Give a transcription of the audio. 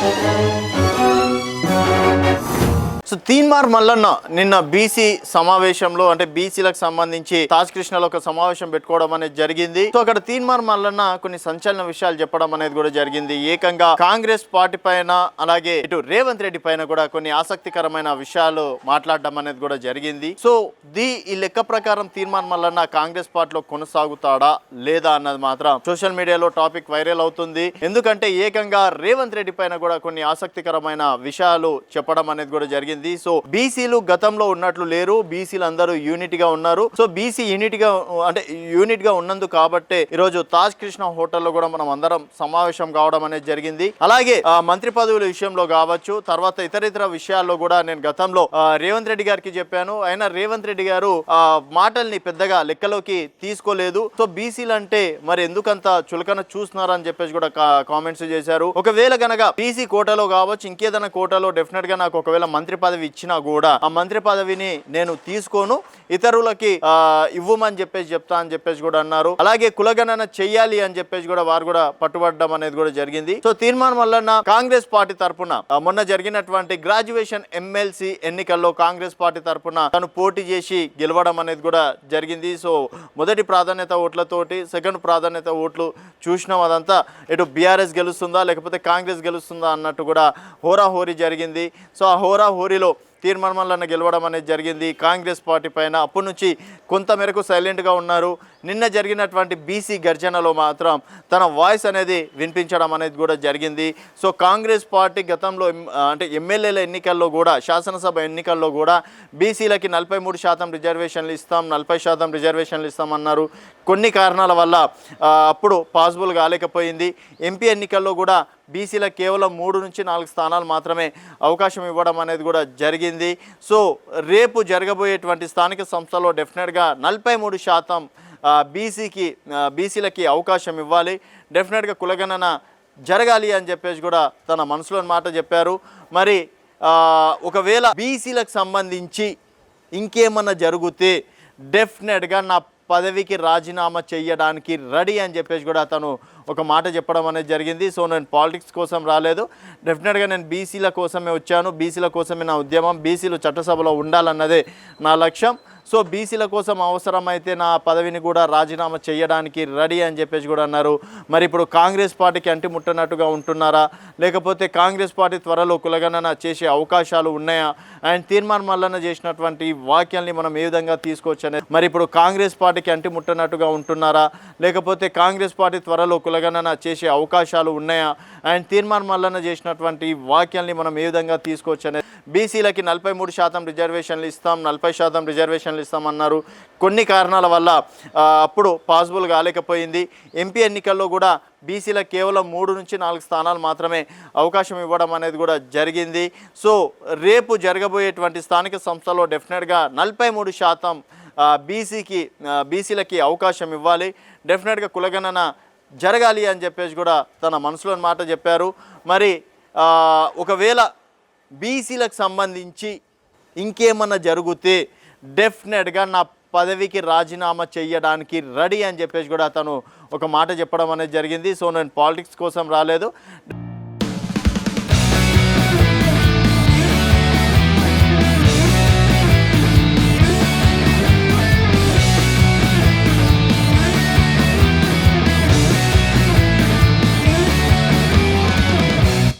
Thank you. So Teenmaar Mallanna నిన్న BC సమావేశంలో అంటే బీసీలకు సంబంధించి తాజ్ కృష్ణలో ఒక సమావేశం పెట్టుకోవడం అనేది జరిగింది. సో అక్కడ తీన్మార్ మల్లన్న కొన్ని సంచలన విషయాలు చెప్పడం అనేది కూడా జరిగింది. ఏకంగా కాంగ్రెస్ పార్టీ పైన అలాగే ఇటు రేవంత్ రెడ్డి పైన కూడా కొన్ని ఆసక్తికరమైన విషయాలు మాట్లాడడం అనేది కూడా జరిగింది. సో ది ఈ లెక్క ప్రకారం తీర్మాన్ మల్లన్న కాంగ్రెస్ పార్టీలో కొనసాగుతాడా లేదా అన్నది మాత్రం సోషల్ మీడియాలో టాపిక్ వైరల్ అవుతుంది. ఎందుకంటే ఏకంగా రేవంత్ రెడ్డి పైన కూడా కొన్ని ఆసక్తికరమైన విషయాలు చెప్పడం అనేది కూడా జరిగింది. సో బీసీలు గతంలో ఉన్నట్లు లేరు. బీసీలు అందరూ యూనిట్గా ఉన్నారు. సో బీసీ యూనిట్గా అంటే యూనిట్గా ఉన్నందు కాబట్టే ఈరోజు తాజ్ కృష్ణ హోటల్లో కూడా మనం అందరం సమావేశం కావడం అనేది జరిగింది. అలాగే ఆ, మంత్రి పదవుల విషయంలో కావచ్చు తర్వాత ఇతర ఇతర విషయాల్లో కూడా నేను గతంలో రేవంత్ రెడ్డి గారికి చెప్పాను. ఆయన రేవంత్ రెడ్డి గారు ఆ మాటల్ని పెద్దగా లెక్కలోకి తీసుకోలేదు. సో బీసీలు అంటే మరి ఎందుకంత చులకన చూస్తున్నారని చెప్పేసి కూడా కామెంట్స్ చేశారు. ఒకవేళ గనక బీసీ కోటలో కావచ్చు ఇంకేదైనా కోటాలో డెఫినెట్గా నాకు ఒకవేళ మంత్రి పదవి ఇచ్చినా కూడా ఆ మంత్రి పదవిని నేను తీసుకోను ఇతరులకి ఆ, ఇవ్వమని చెప్పేసి చెప్తా అని చెప్పేసి కూడా అన్నారు. అలాగే కులగణన చెయ్యాలి అని చెప్పేసి కూడా వారు కూడా పట్టుబడడం అనేది కూడా జరిగింది. సో తీర్మానం వల్ల కాంగ్రెస్ పార్టీ తరపున మొన్న జరిగినటువంటి గ్రాడ్యుయేషన్ ఎమ్మెల్సీ ఎన్నికల్లో కాంగ్రెస్ పార్టీ తరపున తను పోటీ చేసి గెలవడం అనేది కూడా జరిగింది. సో మొదటి ప్రాధాన్యత ఓట్లతోటి సెకండ్ ప్రాధాన్యత ఓట్లు చూసినాం అదంతా. ఇటు బీఆర్ఎస్ గెలుస్తుందా లేకపోతే కాంగ్రెస్ గెలుస్తుందా అన్నట్టు కూడా హోరాహోరీ జరిగింది. సో ఆ హోరాహోరీ హోరాహోరీలో తీర్మానాలను గెలవడం అనేది జరిగింది. కాంగ్రెస్ పార్టీ పైన అప్పటి నుంచి కొంత మేరకు సైలెంట్గా ఉన్నారు. నిన్న జరిగినటువంటి బీసీ గర్జనలో మాత్రం తన వాయిస్ అనేది వినిపించడం అనేది కూడా జరిగింది. సో కాంగ్రెస్ పార్టీ గతంలో ఎం- అంటే ఎమ్మెల్యేల ఎన్నికల్లో కూడా శాసనసభ ఎన్నికల్లో కూడా బీసీలకి నలభై మూడు శాతం రిజర్వేషన్లు ఇస్తాం నలభై శాతం రిజర్వేషన్లు ఇస్తామన్నారు. కొన్ని కారణాల వల్ల అప్పుడు పాసిబుల్ కాలేకపోయింది. ఎంపీ ఎన్నికల్లో కూడా బీసీల కేవలం మూడు నుంచి నాలుగు స్థానాలు మాత్రమే అవకాశం ఇవ్వడం అనేది కూడా జరిగింది. సో రేపు జరగబోయేటువంటి స్థానిక సంస్థలో డెఫినెట్గా నలభై మూడు శాతం బీసీకి బీసీలకి అవకాశం ఇవ్వాలి. డెఫినెట్గా కులగణన జరగాలి అని చెప్పేసి కూడా తన మనసులోని మాట చెప్పారు. మరి ఒకవేళ బీసీలకు సంబంధించి ఇంకేమన్నా జరిగితే డెఫినెట్గా నా పదవికి రాజీనామా చేయడానికి రెడీ అని చెప్పేసి కూడా తను ఒక మాట చెప్పడం అనేది జరిగింది. సో నేను పాలిటిక్స్ కోసం రాలేదు. డెఫినెట్గా నేను బీసీల కోసమే వచ్చాను. బీసీల కోసమే నా ఉద్యమం. బీసీలు చట్టసభలో ఉండాలన్నదే నా లక్ష్యం. సో బీసీల కోసం అవసరమైతే నా పదవిని కూడా రాజీనామా చేయడానికి రెడీ అని చెప్పేసి కూడా అన్నారు. మరి ఇప్పుడు కాంగ్రెస్ పార్టీకి అంటిముట్టనట్టుగా ఉంటున్నారా? లేకపోతే కాంగ్రెస్ పార్టీ త్వరలో కులగణన చేసే అవకాశాలు ఉన్నాయా? ఆయన తీర్మాన్ మల్లన్న చేసినటువంటి వాక్యాల్ని మనం ఏ విధంగా తీసుకోవచ్చు అనేది మరి ఇప్పుడు కాంగ్రెస్ పార్టీకి అంటిముట్టనట్టుగా ఉంటున్నారా? లేకపోతే కాంగ్రెస్ పార్టీ త్వరలో కులగణన చేసే అవకాశాలు ఉన్నాయా? అండ్ తీర్మాన్ మల్లన్న చేసినటువంటి వాక్యాల్ని మనం ఏ విధంగా తీసుకోవచ్చు అనేది బీసీలకి నలభై మూడు శాతం రిజర్వేషన్లు ఇస్తాం నలభై శాతం రిజర్వేషన్లు ఇస్తామన్నారు కొన్ని కారణాల వల్ల అప్పుడు పాసిబుల్ కాలేకపోయింది. ఎంపీ ఎన్నికల్లో కూడా బీసీలకు కేవలం మూడు నుంచి నాలుగు స్థానాలు మాత్రమే అవకాశం ఇవ్వడం అనేది కూడా జరిగింది. సో రేపు జరగబోయేటువంటి స్థానిక సంస్థలో డెఫినెట్గా నలభై మూడు శాతం బీసీకి బీసీలకి అవకాశం ఇవ్వాలి. డెఫినెట్గా కులగణన జరగాలి అని చెప్పేసి కూడా తన మనసులోని మాట చెప్పారు. మరి ఒకవేళ బీసీలకు సంబంధించి ఇంకేమన్నా జరిగితే డెఫినెట్గా నా పదవికి రాజీనామా చేయడానికి రెడీ అని చెప్పేసి కూడా తను ఒక మాట చెప్పడం అనేది జరిగింది. సో నేను పాలిటిక్స్ కోసం రాలేదు.